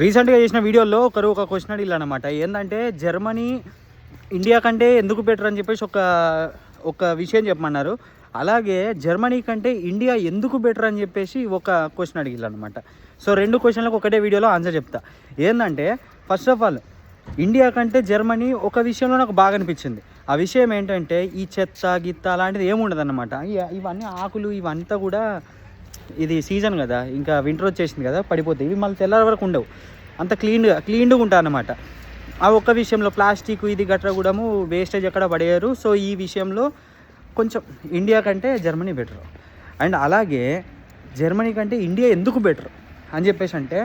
రీసెంట్గా చేసిన వీడియోలో ఒకరు ఒక క్వశ్చన్ అడిగిల్ అనమాట ఏంటంటే జర్మనీ ఇండియా కంటే ఎందుకు బెటర్ అని చెప్పేసి ఒక ఒక విషయం చెప్పమన్నారు. అలాగే జర్మనీ కంటే ఇండియా ఎందుకు బెటర్ అని చెప్పేసి ఒక క్వశ్చన్ అడిగిల్ అనమాట సో రెండు క్వశ్చన్లకు ఒకటే వీడియోలో ఆన్సర్ చెప్తా. ఏంటంటే ఫస్ట్ ఆఫ్ ఆల్ ఇండియా కంటే జర్మనీ ఒక విషయంలో నాకు బాగా అనిపించింది. ఆ విషయం ఏంటంటే ఈ చెత్త గిత్త అలాంటిది ఏముండదు అనమాట ఇవన్నీ ఆకులు ఇవంతా కూడా ఇది సీజన్ కదా ఇంకా వింటర్ వచ్చేసింది కదా పడిపోతాయి ఇవి మళ్ళీ తెల్లారి వరకు ఉండవు. అంత క్లీన్గా క్లీన్గా ఉంటాయి అన్నమాట. ఆ ఒక్క విషయంలో ప్లాస్టిక్ ఇది గట్రా కూడాము వేస్టేజ్ ఎక్కడ పడేయరు. సో ఈ విషయంలో కొంచెం ఇండియా కంటే జర్మనీ బెటర్ అండ్ అలాగే జర్మనీ కంటే ఇండియా ఎందుకు బెటర్ అని చెప్పేసి అంటే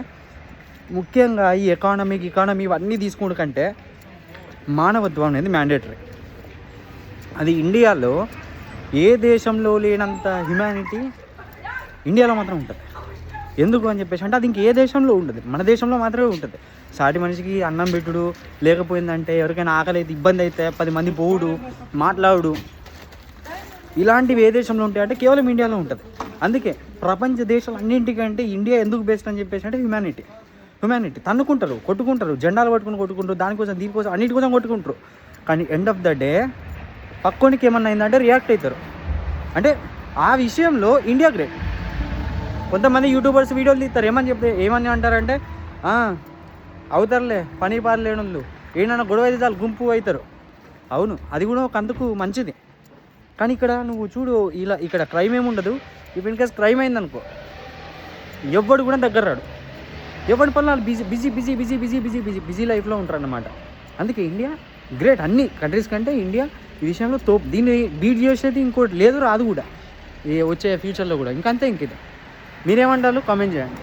ముఖ్యంగా ఈ ఎకానమీకి ఇకానమీ ఇవన్నీ తీసుకుంటు కంటే మానవత్వం అనేది మ్యాండేటరీ అది ఇండియాలో ఏ దేశంలో లేనంత హ్యుమానిటీ ఇండియాలో మాత్రం ఉంటుంది. ఎందుకు అని చెప్పేసి అంటే అది ఇంక ఏ దేశంలో ఉండదు. మన దేశంలో మాత్రమే ఉంటుంది. సాటి మనిషికి అన్నం పెట్టుడు లేకపోయిందంటే ఎవరికైనా ఆకలి అయితే ఇబ్బంది అయితే పది మంది పోవుడు మాట్లాడు ఇలాంటివి ఏ దేశంలో ఉంటాయంటే కేవలం ఇండియాలో ఉంటుంది. అందుకే ప్రపంచ దేశాలు అన్నింటికంటే ఇండియా ఎందుకు బెస్ట్ అని చెప్పేసి అంటే హ్యుమానిటీ హ్యుమానిటీ తన్నుకుంటారు కొట్టుకుంటారు జెండాలు పట్టుకుని కొట్టుకుంటారు దానికోసం దీనికోసం అన్నిటి కోసం కొట్టుకుంటారు. కానీ ఎండ్ ఆఫ్ ద డే పక్కోనికి ఏమన్నా అయిందంటే రియాక్ట్ అవుతారు అంటే ఆ విషయంలో ఇండియా గ్రేట్ కొంతమంది యూట్యూబర్స్ వీడియోలు తీస్తారు. ఏమని చెప్తే ఏమని అంటారంటే అవుతారులే పని పాలు లేనోళ్ళు గొడవ అయితే చాలు గుంపు అవుతారు. అవును అది కూడా ఒక అందుకు మంచిది. కానీ ఇక్కడ నువ్వు చూడు ఇలా ఇక్కడ క్రైమ్ ఏమి ఉండదు. ఇప్పుడు ఇన్కేస్ క్రైమ్ అయిందనుకో ఎవ్వడు కూడా దగ్గర రాడు. ఎవరి పనులు వాళ్ళు busy busy busy busy busy busy busy busy లైఫ్లో ఉంటారు అన్నమాట అందుకే ఇండియా గ్రేట్ అన్ని కంట్రీస్ కంటే ఇండియా ఈ విషయంలో తోపు దీన్ని బీట్ చేసేది ఇంకోటి లేదు రాదు కూడా. ఈ వచ్చే ఫ్యూచర్లో కూడా. ఇంకంతే ఇంక ఇది. మీరేమంటారు? కామెంట్ చేయండి.